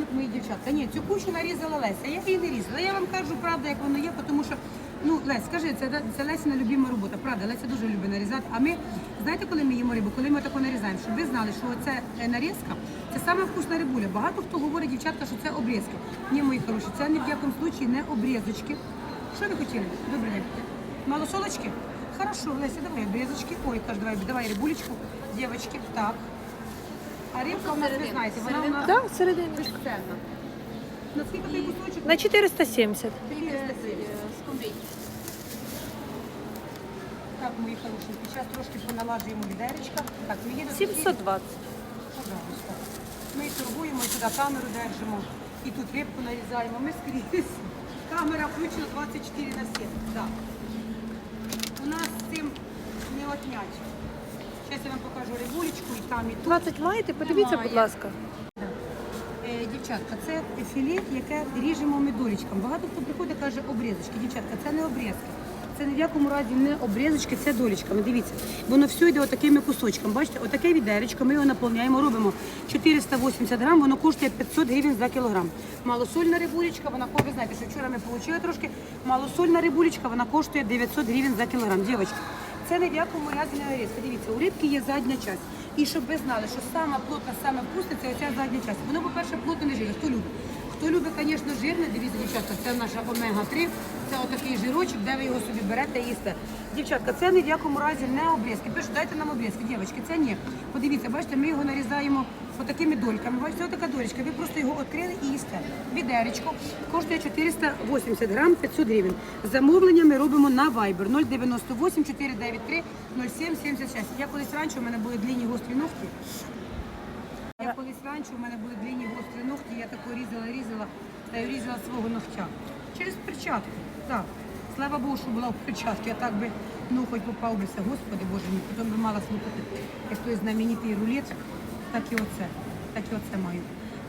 ранок, мої дівчатка. Ні, цю кучу нарізала Леся. Я її не різала. Я вам кажу правду, як воно є, тому що, ну, Лесь, скажи, це, це Лесіна любима робота. Правда, Леся дуже любить нарізати. А ми, знаєте, коли ми їмо рибу, коли ми тако нарізаємо, щоб ви знали, що це е, нарізка, це саме вкусна рибуля. Багато хто говорить, дівчатка, що це обрізки. Ні, мої хороші, це ні в якому случаї не обрізочки. Що ви хотіли? Добрий день. Мало солочки? Хорошо, Леся, давай обрізочки. Ой, каже, давай, давай рибулечку. Дівчатки, так. А рибка у нас, ви знаєте, вона у нас Так, серединочка. безценна. Наскільки той кусочок? На 470. Так, мої хорошенькі, зараз трошки поналажуємо відеречка. Так, ми їдемо. 720. Пожалуйста. Ми і торгуємо, і туди камеру держимо, і тут рибку нарізаємо. Ми скрізь. Камера включена 24 на 7. Так. У нас з цим не отнять. Зараз я вам покажу рибулечку і там, і тут. 20 маєте? Подивіться, Немає. будь ласка. Е, Дівчатка, це філе, яке ріжемо медулечком. Багато хто приходить і каже обрізочки. Дівчатка, це не обрізки. Це ні в якому разі не обрізочки, це долечками. Дивіться, воно все йде отакими кусочками. Бачите, отаке відеречко, ми його наповняємо, робимо 480 грам, воно коштує 500 гривень за кілограм. Малосольна рибулечка, вона коштує, знаєте, що вчора ми отримали трошки. Малосольна рибулечка, вона коштує 900 гривень за кілограм. Дівчатки, це ні в якому разі не нарізка. Дивіться, у рибки є задня часть. І щоб ви знали, що сама плотна, саме вкусна, це оця задня часть. Воно, по-перше, плотно не жирне. Хто любить? Хто любить, звісно, жирне, дивіться, дівчатка, це наша омега-3, це отакий жирочок, де ви його собі берете і їсте. Дівчатка, це ні в якому разі не обрізки. Пишуть, дайте нам обрізки, дівчатки, це ні. Подивіться, бачите, ми його нарізаємо отакими дольками. Бачите, отака долька. Ви просто його відкрили і їсте. Відеречко коштує 480 грам 500 гривень. Замовлення ми робимо на Viber 098 493 0776. Я колись раніше у мене були длинні гострі ногті. Я колись раніше у мене були длинні гострі ногті, я тако різала, різала та й різала свого ногтя. Через перчатку. Так. Слава Богу, що була в перчатці, а так би ну хоч попав бися, господи Боже мій, потім би мала слухати, як той знаменитий рулет, так і оце. Так і оце маю.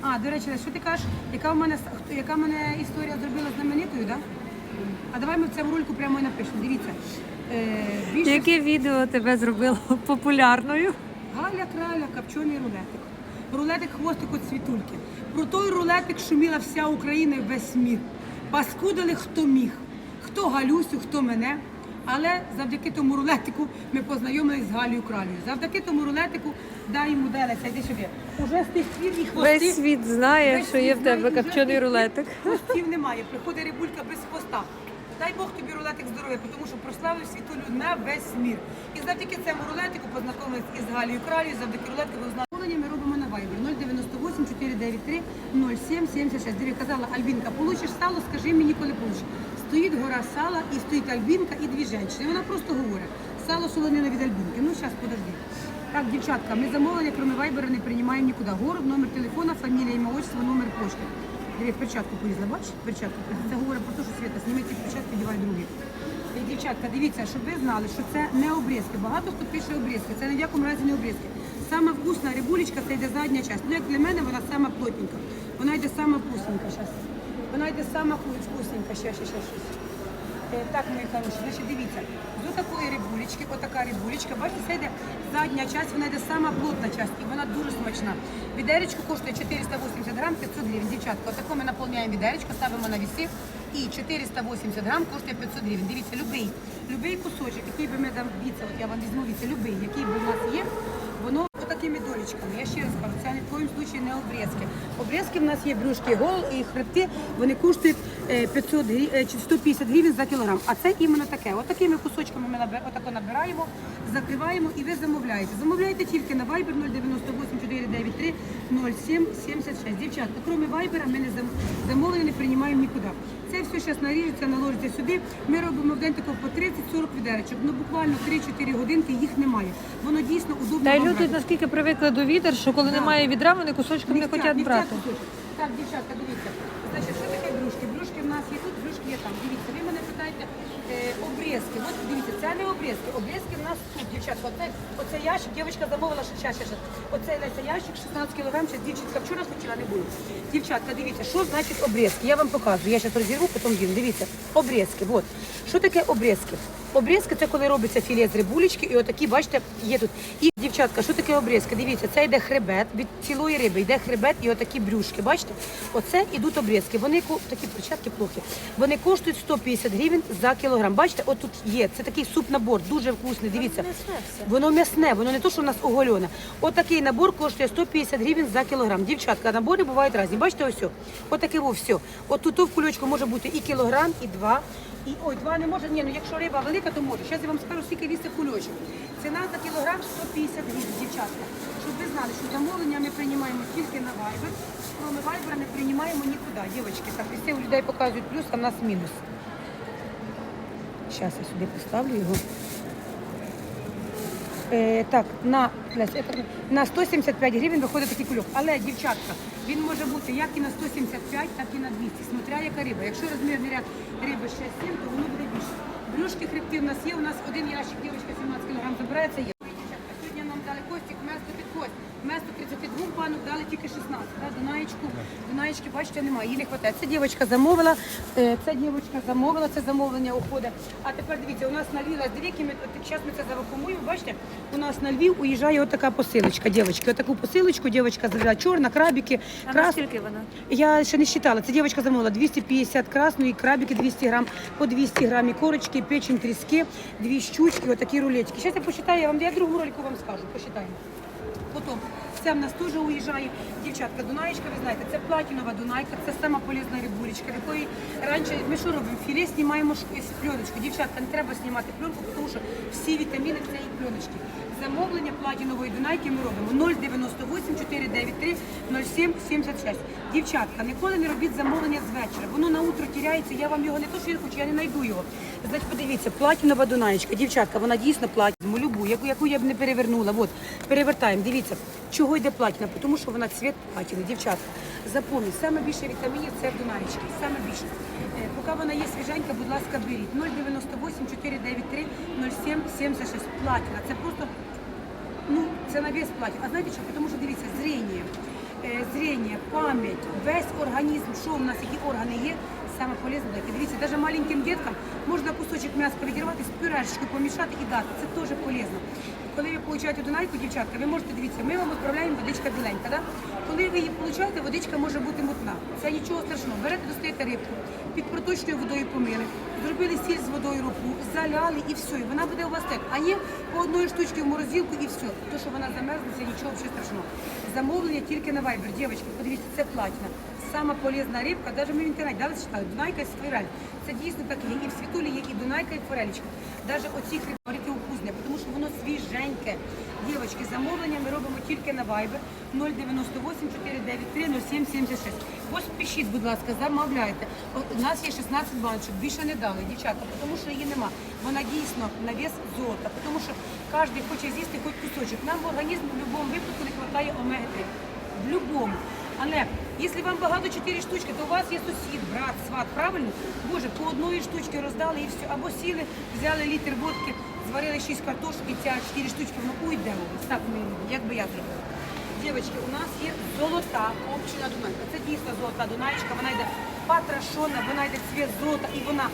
А, до речі, що ти кажеш, яка в мене яка мене історія зробила знаменитою, так? Да? А давай ми в цьому рольку прямо і напишемо. Дивіться. Е, більше Яке відео тебе зробило популярною? Галя краля, копчений рулетик. Рулетик хвостик від світульки. Про той рулетик шуміла вся Україна і весь світ. Паскудили хто міг, хто Галюсю, хто мене. Але завдяки тому рулетику ми познайомились з Галею Кралею. Завдяки тому рулетику дай йому делися, йди сюди. Уже з тих пір і хвости. Весь світ знає, Весь що є в тебе знає, копчений рулетик. Хвостів немає, приходить рибулька без хвоста. Дай Бог тобі рулетик здоров'я, тому що прославив світулю на весь мір. І завдяки цьому рулетику познайомились із Галією Кралею, завдяки рулетику ви узнали. Ми робимо на Viber 098 493 07 76. Казала Альбінка, получиш сало, скажи мені, коли получиш. Стоїть гора сала і стоїть Альбінка і дві жінки. Вона просто говорить. Сало солонина від Альбінки. Ну, зараз, подожди. Так, дівчатка, ми замовлення, крім вайбера, не приймаємо нікуди. Город, номер телефона, фамілія, ім'я, отчество, номер почти. Диви, перчатку полізла, бачиш? Перчатку. Це говорить про те, що Свята, зніми ці перчатки, дівай другі. І, дівчатка, дивіться, щоб ви знали, що це не обрізки. Багато хто пише обрізки, це ні в якому разі не обрізки. Саме вкусна рибулечка, це йде задня частина. Ну, як для мене, вона сама плотненька. Вона йде сама вкусненька зараз. Вона йде сама вкусненька. Ще, ще, ще, щось. Е, Так, мої хороші, значить дивіться, до такої рибулечки, отака рибулечка, бачите, це йде задня частина, вона йде сама плотна частина, і вона дуже смачна. Відеречко коштує 480 грам, 500 гривень. Дівчатка, отако ми наповняємо відеречко, ставимо на віси, і 480 грам коштує 500 гривень. Дивіться, любий, любий кусочок, який би ми там, дивіться, от я вам візьму, дивіться, любий, який би в нас є, воно отакими долечками. Я ще раз кажу, це ні в коїм случаї не обрізки. Обрізки в нас є брюшки, гол і хребти, вони коштують е, 500 грі- е, 150 гривень за кілограм. А це іменно таке. Отакими кусочками ми набер- отако набираємо, закриваємо і ви замовляєте. Замовляйте тільки на Viber 098 493 07 76. Дівчатка, крім Viber, ми не зам- замовлення не приймаємо нікуди. Це все зараз наріжеться, наложиться сюди. Ми робимо в день такого по 30-40 відеречок. Ну буквально 3-4 годинки їх немає. Воно дійсно удобно. Та й люди наскільки привикли до відер, що коли немає відра, вони кусочком не хочуть брати. кусочок. Так, дівчатка, дивіться. Значить, що таке брюшки? Брюшки в нас є тут, брюшки є там. Дивіться, ви мене питаєте обрізки. От дивіться, це не обрізки. Обрізки в нас тут, дівчатка. Оце, оце ящик, дівчатка замовила, що час, час. Оце Леся ящик, 16 кг, зараз дівчинка вчора хотіла, не було. Дівчатка, дивіться, що значить обрізки? Я вам показую. Я зараз розірву, потім їм. Дивіться, обрізки. От. Що таке обрізки? Обрізки це коли робиться філе з рибулечки, і отакі, бачите, є тут. І дівчатка, що таке обрізки? Дивіться, це йде хребет, від цілої риби йде хребет і отакі брюшки. Бачите? Оце ідуть обрізки. Вони такі перчатки плохі. Вони коштують 150 гривень за кілограм. Бачите, от тут є. Це такий суп-набор, дуже вкусний. Дивіться. Воно м'ясне, воно не то, що у нас оголене. Отакий набор коштує 150 гривень за кілограм. Дівчатка, набори бувають різні. Бачите, ось. Отаке во все. От тут в кульочку може бути і кілограм, і два. І ой, два не може. Ні, ну якщо риба велика, то може. Зараз я вам скажу, скільки вісить кульочок. Ціна за кілограм 150 гривень, дівчатка. Щоб ви знали, що замовлення ми приймаємо тільки на вайбер. Кроме вайбера не приймаємо нікуди. Дівчатки, так, і у людей показують плюс, а в нас мінус. Зараз я сюди поставлю його. Е, так, на, на 175 гривень виходить такий кульок. Але, дівчатка, він може бути як і на 175, так і на 200, смотря яка риба. Якщо розмірний ряд риби 6-7, то воно буде більше. Брюшки хребти в нас є, у нас один ящик, дівчатка 17 кг забирається, є. Дівчатка, Сьогодні нам дали костик, вместо під кость. Вместо 32 банок дали тільки 16. Да? Дунаєчку, Дунаєчки, бачите, немає, її не вистачає. Це дівчинка замовила, е, це дівчинка замовила, це замовлення уходить. А тепер дивіться, у нас на Львів, дивіться, ми, от, зараз ми це завакумуємо, бачите, у нас на Львів уїжджає отака посилочка, дівчатки. Отаку посилочку дівчинка завела, чорна, крабики, А крас... наскільки вона? Я ще не считала. Це дівчинка замовила 250 красної, крабики 200 грам, по 200 грам і корочки, печень, тріски, дві щучки, отакі рулетики. Зараз я посчитаю, я вам я другу ролику вам скажу, посчитаємо. Потім це в нас теж уїжджає. Дівчатка, Дунаєчка, ви знаєте, це платінова Дунайка, це сама полізна рибулечка, якої раніше ми що робимо? Філе знімаємо пленочку. Дівчатка, не треба знімати пленку, тому що всі вітаміни в цієї пленочки. Замовлення платінової Дунайки ми робимо 098 493 07 76. Дівчатка, ніколи не робіть замовлення з вечора. Воно на утро тіряється. Я вам його не то, що я хочу, я не знайду його. Значить, подивіться, платінова Дунаєчка. Дівчатка, вона дійсно платінова, любу, яку, яку я б не перевернула. От, перевертаємо. Дивіться, чого йде платіна? Тому що вона цвіт платіни. Дівчатка, запомніть, саме більше вітамінів це в Дунаєчці. Саме більше. Е, Поки вона є свіженька, будь ласка, беріть. 098 493 07 76. Платіна. Це просто Ну, це на вес платить. А знаєте що? Тому що дивіться, зріння, е, зріння, пам'ять, весь організм, що в нас, які органи є, саме полезно дати. Дивіться, навіть маленьким діткам можна кусочок м'яска відірвати, з пюрешечкою помішати і дати. Це теж полезно. Коли ви получаєте донайку, дівчатка, ви можете дивіться, ми вам відправляємо водичка біленька. Да? Коли ви її получаєте, водичка може бути мутна. Це нічого страшного. Берете, достаєте рибку, під проточною водою помили, зробили сіль з водою руку, заляли і все. І вона буде у вас так. А є по одної штучки в морозилку і все. То, що вона замерзне, це нічого страшного. Замовлення тільки на Viber. Дівчатки, подивіться, це платина. Сама полезна рибка, навіть ми в інтернеті дали читали, Дунайка і форель. Це дійсно так є. І в світулі є і Дунайка, і форелечка. Навіть оці хріб говорити укусне, тому що воно свіженьке. Дівчатки, замовлення ми робимо тільки на Viber 098 493 0776. Ось пишіть, будь ласка, замовляйте. У нас є 16 баночок, більше не дали, дівчатка, тому що її нема. Вона дійсно на вес золота, тому що кожен хоче з'їсти хоч кусочок. Нам в організм в будь-якому випадку не вистачає омеги-3. В будь-якому. Але якщо вам багато 4 штучки, то у вас є сусід, брат, сват, правильно? Боже, по одної штучки роздали і все. Або сіли, взяли літр водки, зварили 6 картошок і ця 4 штучки, воно уйде у вас. Так ми як би я зробила. Дівчатки, у нас є золота копчена дунайка. Це дійсно золота дунаєчка, вона йде патрашона, вона йде цвіт золота і вона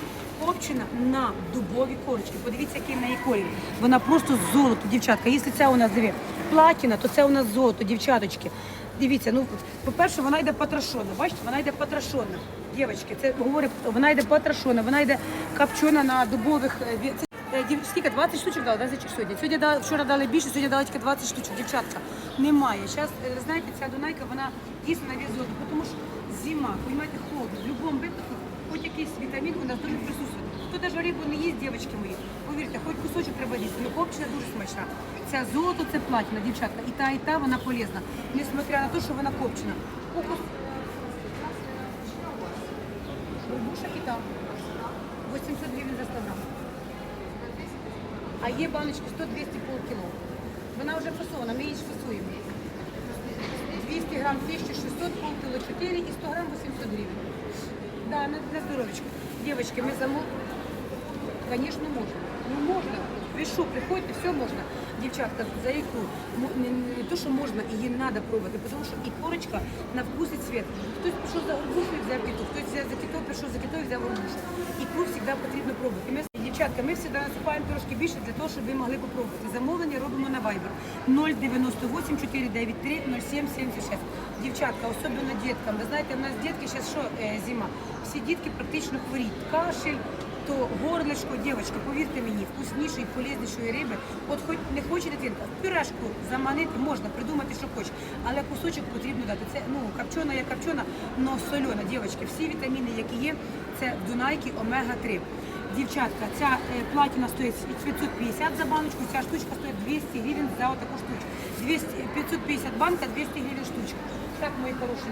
копчена на дубовій корочці. Подивіться, який в неї корінь. Вона просто золото, дівчатка. Якщо це у нас диви, платіна, то це у нас золото, дівчаточки. Дивіться, ну по-перше, вона йде патрашона. Бачите, вона йде патрашона. Дівчатки, це говорить, вона йде патрашона, вона йде копчена на дубових. е, це Е, дів- Скільки? 20 штучок дали, да, сьогодні? Сьогодні дали, вчора дали більше, сьогодні дали тільки 20 штучок. Дівчатка, немає. Зараз, ви знаєте, ця дунайка, вона дійсно на вес тому що зима, розумієте, холодно. В будь-якому випадку, хоч якийсь вітамін у нас дуже присутствує. Хто навіть рибу не їсть, дівчатки мої, повірте, хоч кусочок треба їсти, але копчена дуже смачна. Це золото, це платіна, дівчатка. І та, і та вона полезна. Несмотря на те, що вона копчена. Укус. І там. 800 гривень за 100 грам. А є баночки 100-200 полкіло. Вона вже фасована, ми її фасуємо. 200 грам 1600, полкіло 4 і 100 грам 800 гривень. Да, на, на здоровечко. Девочки, ми замовили. Звісно, можна. Ну можна. Ви що, приходьте, все можна. Дівчатка, за Мо- не, не то, що можна, її треба пробувати, тому що і корочка на вкус і цвіт. Хтось пішов за горбушу і взяв кіту, хтось за кіто, пішов за кіто і взяв горбушу. Ікру завжди потрібно пробувати. Ми Дівчатка, ми завжди насипаємо трошки більше для того, щоб ви могли попробувати. Замовлення робимо на Viber 098 493 0776. Дівчатка, особливо діткам. Ви знаєте, в нас дітки зараз що е, зима? Всі дітки практично хворіють. Кашель, то горлишко, дівчатка, повірте мені, вкуснішої, полезнішої риби. От хоч не хоче дитинка, в пюрешку заманити можна, придумати, що хоче. Але кусочок потрібно дати. Це ну копчена є копчена, но сольона, дівчатки. Всі вітаміни, які є, це Дунайки омега-3. Дівчатка, ця е, платіна стоїть 550 за баночку, ця штучка стоїть 200 гривень за отаку штучку. 200, 550 банка, 200 гривень штучка. Так, мої хороші,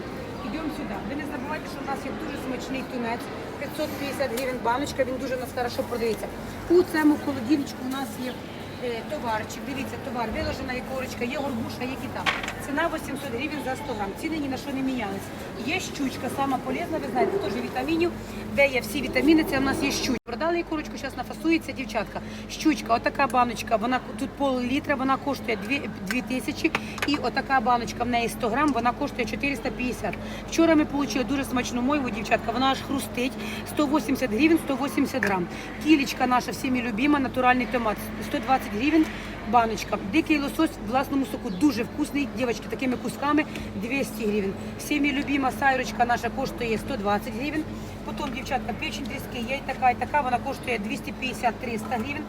йдемо сюди. Ви не забувайте, що в нас є дуже смачний тунець. 550 гривень баночка, він дуже у нас хорошо продається. У цьому холодильничку у нас є е, товарчик. Дивіться, товар, виложена є корочка, є горбуша, є кита. Ціна 800 гривень за 100 грам. Ціни ні на що не мінялись. Є щучка, сама полезна, ви знаєте, теж вітамінів, де є всі вітаміни, це в нас є щучка. Продали їй курочку, зараз нафасується дівчатка. Щучка, отака баночка, вона тут пол літра, вона коштує 2, 2 тисячі. І отака баночка в неї 100 грам, вона коштує 450. Вчора ми отримали дуже смачну мойву, дівчатка, вона аж хрустить. 180 гривень, 180 грам. Кілечка наша всіми любима, натуральний томат, 120 гривень. Баночка. Дикий лосось в власному соку дуже вкусний. Дівчатки, такими кусками 200 гривень. Всімі любима сайрочка наша коштує 120 гривень. Потім, дівчатка, печень тріски, є така, і така, вона коштує 250-300 гривень.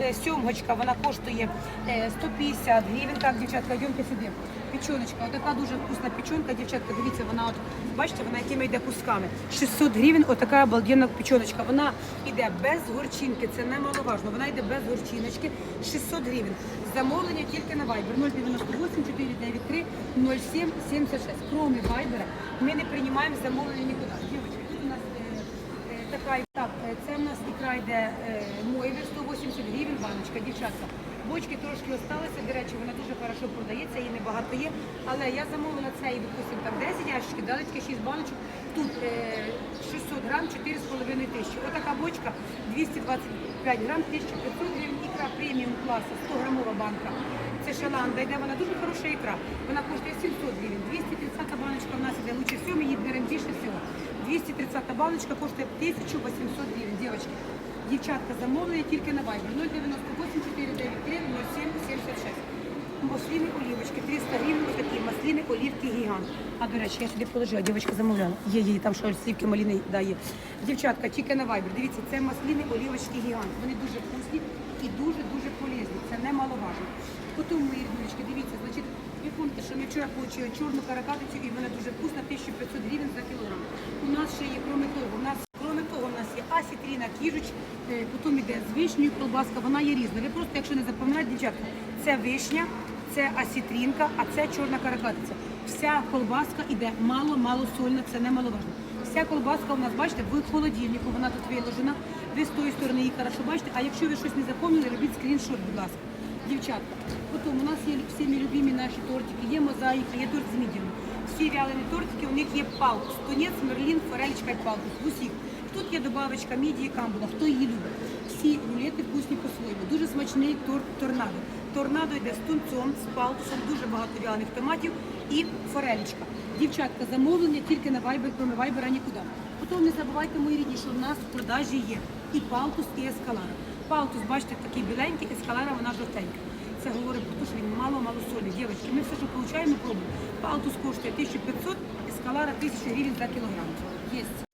Е, Сьомгочка, вона коштує е, 150 гривень. Так, дівчатка, йдемте сюди. Печоночка, отака дуже вкусна печонка, дівчатка, дивіться, вона от, бачите, вона якими йде кусками. 600 гривень, отака обалденна печоночка. Вона йде без горчинки, це немаловажно. Вона йде без горчиночки, 600 гривень. Замовлення тільки на Viber 098 493 07 76. Кроме Viber ми не приймаємо замовлення нікуди. Дівчатки, тут у нас е, е, така так, е, це в нас ікра йде е, 180 гривень баночка, дівчатка. Бочки трошки осталися, до речі, вона дуже хорошо продається, її небагато є. Але я замовила це і допустимо там 10 ящиків, дали тільки 6 баночок. Тут е, 600 грам, 4,5 тисячі. Отака бочка 225 грам, 1500 гривень. Ікра преміум класу, 100 грамова банка. Це шаланда, йде вона дуже хороша ікра. Вона коштує 700 гривень. 230 баночка в нас іде лучше всього, ми її беремо більше всього. 230 баночка коштує 1800 гривень, дівчатки. Дівчатка замовлення тільки на Viber 098 493 07 76. Масліни олівочки, 300 гривень, такі масліни, олівки, гігант. А до речі, я сюди положила, дівчинка замовляла. Є, є, там що слівки маліни дає. Дівчатка, тільки на Viber. Дивіться, це масліни, олівочки, гігант. Вони дуже вкусні і дуже-дуже полезні. Це немаловажно. Потім мої ріднички, дивіться, значить, ви помните, що ми вчора отримали чорну каракатицю і вона дуже вкусна, 1500 гривень за кілограм. У нас ще є, кроме того, у нас Кроме того, у нас є асітріна кіжуч, е, потім іде з вишнею колбаска, вона є різна. Ви просто, якщо не запам'ятаєте, дівчатка, це вишня, це асітрінка, а це чорна каракатиця. Вся колбаска іде мало-мало сольна, це немаловажно. Вся колбаска у нас, бачите, в холодильнику, вона тут виложена. Ви з тої сторони її хорошо бачите, а якщо ви щось не запомнили, робіть скріншот, будь ласка. Дівчатка, потім у нас є всі любимі наші тортики, є мозаїки, є торт з мідіями. Всі вялені тортики, у них є палкус, тунець, мерлін, форелечка і палкус. Усіх. Є добавочка мідії, камбула, хто її любить. Всі рулети вкусні по-своєму. Дуже смачний торт торнадо. Торнадо йде з тунцом, з палкусом, дуже багато вялених томатів і форелечка. Дівчатка, замовлення тільки на Viber, кроме Viber, нікуди. Потім не забувайте, мої рідні, що в нас в продажі є і палтус, і ескалара. Палтус, бачите, такий біленький, ескалара, вона жовтенька. Це говорить про те, що він мало-мало солі. Дівчатки, ми все, що получаємо, пробуємо. Палтус коштує 1500, ескалара 1000 гривень за кілограм. Є.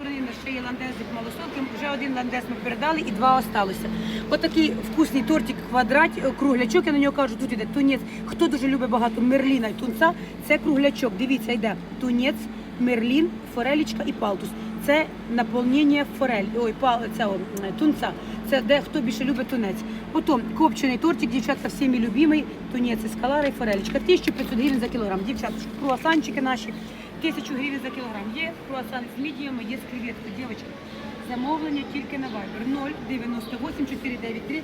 Ще є ландезик малосолки. Вже один ландез ми передали і два осталося. Отакий вкусний тортик, квадрат, е, круглячок. Я на нього кажу, тут іде тунець. Хто дуже любить багато мерліна і тунца, це круглячок. Дивіться, йде тунець, мерлін, форелічка і палтус. Це наповнення форель, ой, па, цього, м, тунца. Це де хто більше любить тунець. Потім копчений тортик, дівчатка, всіми любимий, тунець, ескалара і форелечка. 1500 гривень за кілограм. Дівчатка, круасанчики наші, 1000 гривень за кілограм. Є круасан з мідіями, є з креветкою. Дівчатка, замовлення тільки на Viber 098 493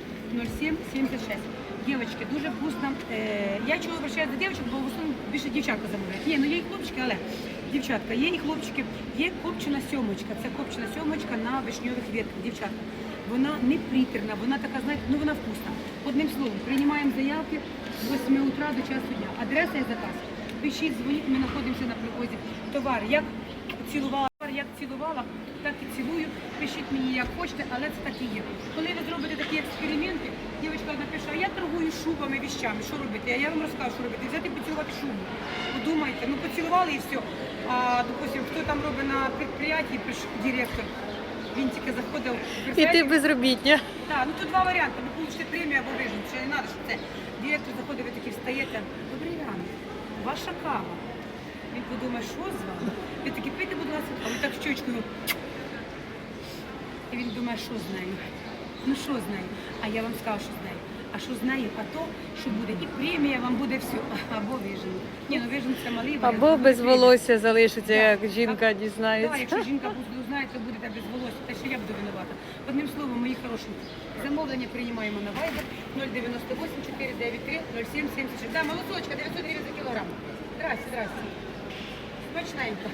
07 76. Дівчатки, дуже вкусно. Е, я чого обращаюся до дівчат, бо в основному більше дівчатка замовляють. Ні, ну є і хлопчики, але дівчатка, є і хлопчики, є копчена сьомочка. Це копчена сьомочка на вишньових ветках. Дівчатка. Вона не притерна, вона така, знаєте, ну вона вкусна. Одним словом, приймаємо заявки з 8 утра до часу дня. Адреса і заказ. Пишіть, дзвоніть, ми знаходимося на привозі. Товар, як цілувала Як цілувала, так і цілую. Пишіть мені, як хочете, але це так і є. Коли ви зробите такі експерименти, дівчинка напише, а я торгую шубами, віщами, що робити? А я вам розкажу, що робити. Взяти поцілувати шубу. Подумайте, ну поцілували і все. А, допустим, хто там робить на підприємстві, пише директор, він тільки заходив. І ти безробітня. Так, ну тут два варіанти. Ви получите премію або вижити. Ще не треба, щоб це директор заходить, ви такі встаєте. Ваша кава. Він подумає, що з вами? Ви такі пийте, будь ласка, а ви так щочкою. І він думає, що з нею? Ну що з нею? А я вам скажу, що з нею. А що з нею? А то, що буде і премія, вам буде все. Або вижен. Ні, ну вижен це малий варіант. Або без волосся залишиться, як жінка Так, дізнається. якщо жінка буде знає, то будете без волосся, те, що я буду винувата. Одним словом, мої хорошенькі, замовлення приймаємо на Viber 098 493 0776. Да, молоточка 900 гривень за кілограм. Здрасте, здрасте. Смачненько.